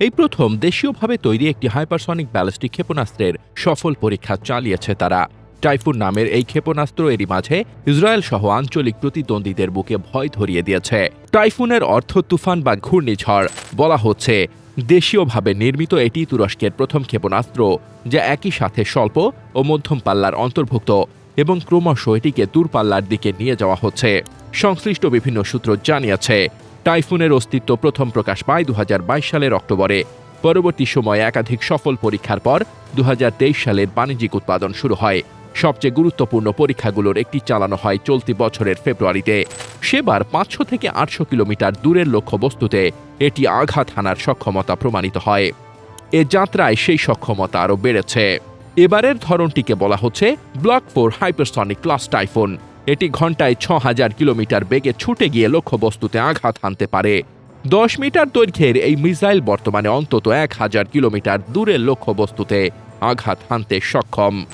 এই প্রথম দেশীয়ভাবে তৈরি একটি হাইপারসনিক ব্যালিস্টিক ক্ষেপণাস্ত্রের সফল পরীক্ষা চালিয়েছে তারা। টাইফুন নামের এই ক্ষেপণাস্ত্র এরই মাঝে ইসরায়েল সহ আঞ্চলিক প্রতিদ্বন্দ্বীদের বুকে ভয় ধরিয়ে দিয়েছে। টাইফুনের অর্থ তুফান বা ঘূর্ণিঝড় বলা হচ্ছে। দেশীয়ভাবে নির্মিত এটি তুরস্কের প্রথম ক্ষেপণাস্ত্র, যা একই সাথে স্বল্প ও মধ্যম পাল্লার অন্তর্ভুক্ত এবং ক্রমশ এটিকে দূরপাল্লার দিকে নিয়ে যাওয়া হচ্ছে। সংশ্লিষ্ট বিভিন্ন সূত্র জানিয়েছে টাইফুনের অস্তিত্ব প্রথম প্রকাশ পায় দু হাজার বাইশ সালের অক্টোবরে। পরবর্তী সময়ে একাধিক সফল পরীক্ষার পর দু সালের বাণিজ্যিক উৎপাদন শুরু হয়। সবচেয়ে গুরুত্বপূর্ণ পরীক্ষাগুলোর একটি চালানো হয় চলতি বছরের ফেব্রুয়ারিতে। সেবার পাঁচশো থেকে আটশো কিলোমিটার দূরের লক্ষ্যবস্তুতে এটি আঘাত হানার সক্ষমতা প্রমাণিত হয়। এ যাত্রায় সেই সক্ষমতা আরও বেড়েছে। এবারের ধরনটিকে বলা হচ্ছে block four hypersonic class typhoon. এটি ঘন্টায় ছ হাজার কিলোমিটার বেগে ছুটে গিয়ে লক্ষ্যবস্তুতে আঘাত হানতে পারে। দশ মিটার দৈর্ঘ্যের এই মিসাইল বর্তমানে অন্তত এক হাজার কিলোমিটার দূরের লক্ষ্যবস্তুতে আঘাত হানতে সক্ষম।